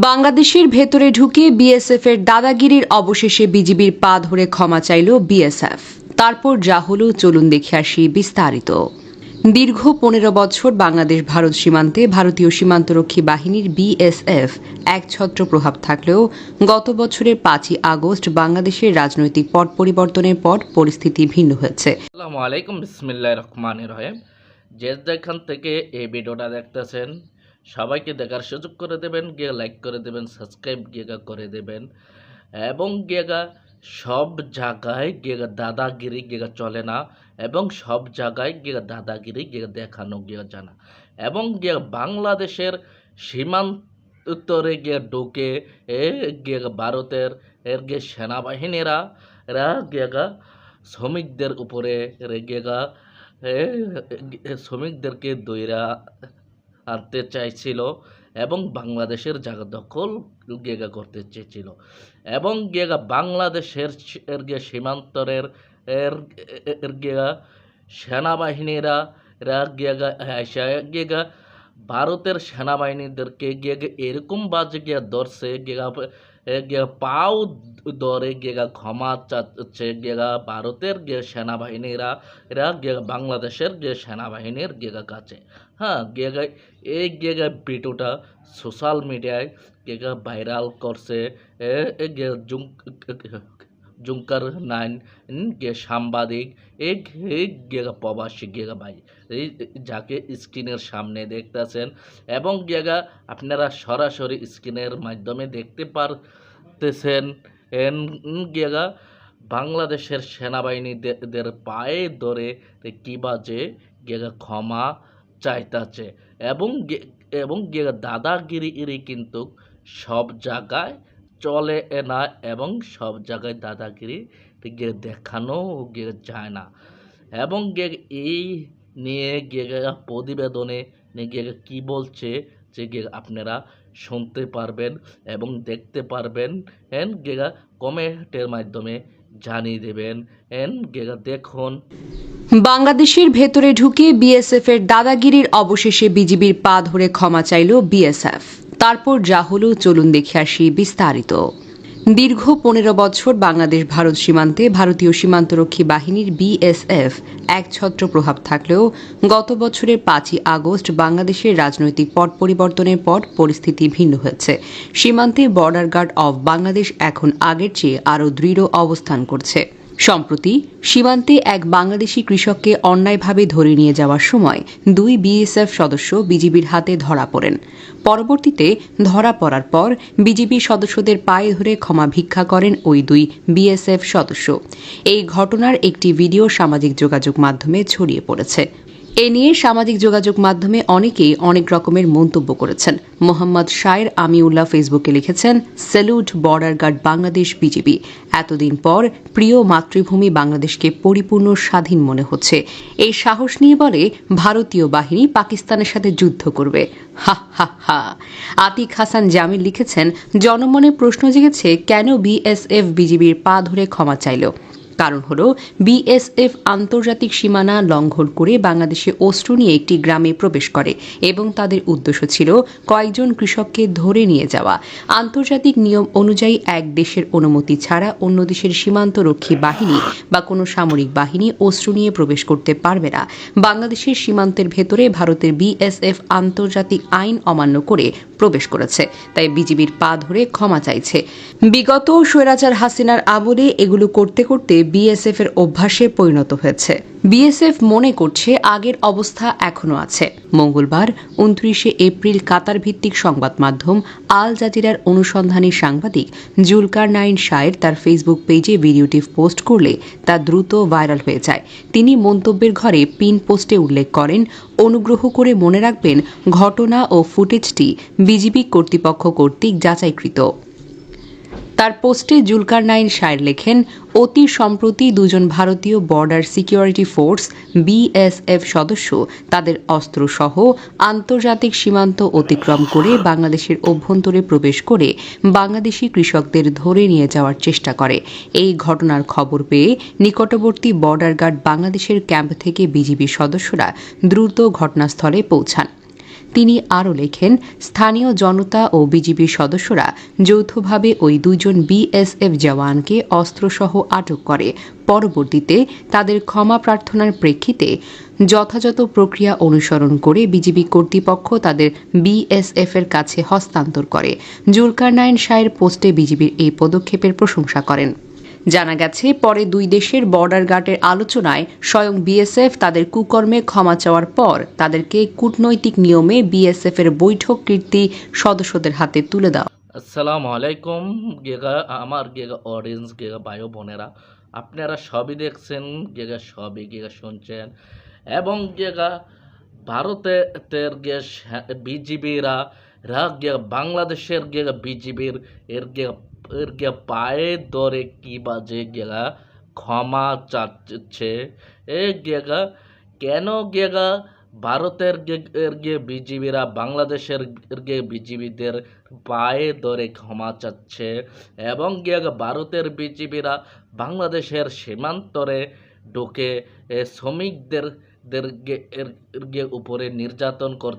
বাংলাদেশের ভেতরে ঢুকে বিএসএফ এর দাদাগিরির অবশেষে বিজিবির পা ধরে ক্ষমা চাইল বিএসএফ তারপর যা হলো, চলুন দেখে আসি বিস্তারিত। দীর্ঘ পনেরো বছর বাংলাদেশ ভারত সীমান্তে ভারতীয় সীমান্তরক্ষী বাহিনীর বিএসএফ একছত্র প্রভাব থাকলেও গত বছরের পাঁচই আগস্ট বাংলাদেশের রাজনৈতিক পট পরিবর্তনের পর পরিস্থিতি ভিন্ন হয়েছে। আসসালামু আলাইকুম বিসমিল্লাহ রহমান রহিম। যে যেখান থেকে এই ভিডিওটা দেখতেছেন সবাইকে দেখার সুযোগ করে দেবেন গিয়ে লাইক করে দেবেন সাবস্ক্রাইব গিয়েগা করে দেবেন এবং গিয়েগা সব জায়গায় গিয়েগা দাদাগিরি গিয়েগা চলে না এবং সব জায়গায় গিয়েগা দাদাগিরি গিয়ে দেখানো গিয়ে জানা এবং গিয়ে বাংলাদেশের সীমান্তরে গিয়ে ঢুকে গিয়ে ভারতের এর গিয়ে সেনাবাহিনীরা এরা গিয়েগা শ্রমিকদের উপরে রেগেগা এ, এ, শ্রমিকদেরকে দইরা আনতে চাইছিল এবং বাংলাদেশের জায়গা দখল গেগা করতে চেয়েছিল। এবং গেগা বাংলাদেশের গিয়ে সীমান্তরের, এর এর গিয়া সেনাবাহিনীরা, এরা আইসা গেগা ভারতের সেনাবাহিনীদেরকে গিয়ে এরকম বাজে গিয়ে ধরছে, গেগা পাও দরে গিয়েগা ক্ষমা চাচ্ছে গিয়েগা ভারতের গে সেনাবাহিনীরা, এরা গিয়ে বাংলাদেশের গে সেনাবাহিনীর গেগা কাছে। হ্যাঁ গেগা এই গেগা ভিডিওটা সোশ্যাল মিডিয়ায় গেগা ভাইরাল করছে এ গে জুম জুঙ্কার নাইন সাংবাদিক এই গিয়েগা প্রবাসী গেগা ভাই। এই যাকে স্ক্রিনের সামনে দেখতেছেন, এবং গেগা আপনারা সরাসরি স্ক্রিনের মাধ্যমে দেখতে পারতেছেন, এন গেগা বাংলাদেশের সেনাবাহিনীদের পায়ে ধরে কি বাজে, গেগা ক্ষমা চাইতাছে। এবং এবং গিয়েগা দাদাগিরি ইরি কিন্তু সব জায়গায় চলে না এবং সব জায়গায় দাদাগিরি গিয়ে দেখানো গিয়ে যায় না। এবং গিয়ে এই নিয়ে গিয়ে প্রতিবেদনে গিয়ে কী বলছে যে গিয়ে আপনারা শুনতে পারবেন এবং দেখতে পারবেন, এন গেগা কমেন্টের মাধ্যমে জানিয়ে দেবেন, এন গেগা দেখুন। বাংলাদেশের ভেতরে ঢুকে বিএসএফ এর দাদাগিরির অবশেষে বিজিবির পা ধরে ক্ষমা চাইল বিএসএফ। তারপর যা হলো, চলুন দেখে আসি বিস্তারিত। দীর্ঘ পনেরো বছর বাংলাদেশ ভারত সীমান্তে ভারতীয় সীমান্তরক্ষী বাহিনীর বিএসএফ একছত্র প্রভাব থাকলেও গত বছরের পাঁচই আগস্ট বাংলাদেশের রাজনৈতিক পট পরিবর্তনের পর পরিস্থিতি ভিন্ন হয়েছে। সীমান্তে বর্ডার গার্ড অব বাংলাদেশ এখন আগের চেয়ে আরও দৃঢ় অবস্থান করছে। সম্প্রতি সীমান্তে এক বাংলাদেশি কৃষককে অন্যায়ভাবে ধরে নিয়ে যাওয়ার সময় দুই বিএসএফ সদস্য বিজিবির হাতে ধরা পড়েন। পরবর্তীতে ধরা পড়ার পর বিজিবি সদস্যদের পায়ে ধরে ক্ষমা ভিক্ষা করেন ওই দুই বিএসএফ সদস্য। এই ঘটনার একটি ভিডিও সামাজিক যোগাযোগ মাধ্যমে ছড়িয়ে পড়েছে। এ নিয়ে সামাজিক যোগাযোগ মাধ্যমে অনেকেই অনেক রকমের মন্তব্য করেছেন। মোহাম্মদ শায়ের আমিউল্লাহ ফেসবুকে লিখেছেন, salute border guard Bangladesh BGB এতদিন পর প্রিয় মাতৃভূমি বাংলাদেশকে পরিপূর্ণ স্বাধীন মনে হচ্ছে। এই সাহস নিয়ে বলে, ভারতীয় বাহিনী পাকিস্তানের সাথে যুদ্ধ করবে। হা হা হা। আতিক হাসান জামিল লিখেছেন, জনমনে প্রশ্ন জেগেছে কেন বিএসএফ বিজিবির পা ধরে ক্ষমা চাইল? কারণ হল বিএসএফ আন্তর্জাতিক সীমানা লঙ্ঘন করে বাংলাদেশে অস্ত্র নিয়ে একটি গ্রামে প্রবেশ করে এবং তাদের উদ্দেশ্য ছিল কয়েকজন কৃষককে ধরে নিয়ে যাওয়া। আন্তর্জাতিক নিয়ম অনুযায়ী এক দেশের অনুমতি ছাড়া অন্য দেশের সীমান্তরক্ষী বাহিনী বা কোনো সামরিক বাহিনী অস্ত্র নিয়ে প্রবেশ করতে পারবে না। বাংলাদেশের সীমান্তের ভেতরে ভারতের বিএসএফ আন্তর্জাতিক আইন অমান্য করে প্রবেশ করেছে। তাই বিজিবির পা ধরে ক্ষমা চাইছে। বিগত স্বৈরাচার হাসিনার আবলে এগুলো করতে করতে বিএসএফ এর অভ্যাসে পরিণত হয়েছে। বিএসএফ মনে করছে আগের অবস্থা এখনও আছে। মঙ্গলবার উনত্রিশে এপ্রিল কাতার ভিত্তিক সংবাদ মাধ্যম আল জাজিরার অনুসন্ধানী সাংবাদিক জুলকার নাইন শায়ের তার ফেসবুক পেজে ভিডিওটি পোস্ট করলে তা দ্রুত ভাইরাল হয়ে যায়। তিনি মন্তব্যের ঘরে পিন পোস্টে উল্লেখ করেন, অনুগ্রহ করে মনে রাখবেন, ঘটনা ও ফুটেজটি বিজিবি কর্তৃপক্ষ কর্তৃক যাচাইকৃত। তার পোস্টে জুলকার নাইন শায়ের লেখেন, অতি সম্প্রতি দুজন ভারতীয় বর্ডার সিকিউরিটি ফোর্স বিএসএফ সদস্য, তাদের অস্ত্রসহ আন্তর্জাতিক সীমান্ত অতিক্রম করে বাংলাদেশের অভ্যন্তরে প্রবেশ করে বাংলাদেশি কৃষকদের ধরে নিয়ে যাওয়ার চেষ্টা করে। এই ঘটনার খবর পেয়ে নিকটবর্তী বর্ডার গার্ড বাংলাদেশের ক্যাম্প থেকে বিজিবি সদস্যরা দ্রুত ঘটনাস্থলে পৌঁছান। তিনি আরও লেখেন, স্থানীয় জনতা ও বিজিবির সদস্যরা যৌথভাবে ওই দুজন বিএসএফ জওয়ানকে অস্ত্রসহ আটক করে। পরবর্তীতে তাদের ক্ষমা প্রার্থনার প্রেক্ষিতে যথাযথ প্রক্রিয়া অনুসরণ করে বিজিবি কর্তৃপক্ষ তাদের বিএসএফ এর কাছে হস্তান্তর করে। জুলকারনাইন শাহের পোস্টে বিজিবির এই পদক্ষেপের প্রশংসা করেন। জানা গেছে, পরে দুই দেশের বর্ডার গার্ডের আলোচনায় স্বয়ং বিএসএফ তাদের কুকর্মে ক্ষমা চাওয়ার পর তাদেরকে কূটনৈতিক নিয়মে বিএসএফ এর বৈঠক কীর্তি সদস্যদের হাতে তুলে দেওয়া। আসসালামু আলাইকুম, গেগা, আমার গেগা অডিয়েন্স গেগা বায়ু বোনেরা। আপনারা সবই দেখছেন, গেগা সবই গেগা শুনছেন। এবং গেগা ভারতের গে বিজিবিরা, রা গে বাংলাদেশের গেগা বিজিবির, এর গে এর গে পায়ে ধরে কি বাজে গেগা? ক্ষমা চাচ্ছে। এ গেগা, কেন গেগা? ভারতের গে- বিজিবিরা, বাংলাদেশের গে বিজিবিদের পায়ে ধরে ক্ষমা চাচ্ছে। এবং গেগা, ভারতের বিজিবিরা বাংলাদেশের সীমান্তরে ঢুকে শ্রমিকদের, দের এর উপরে নির্যাতন কর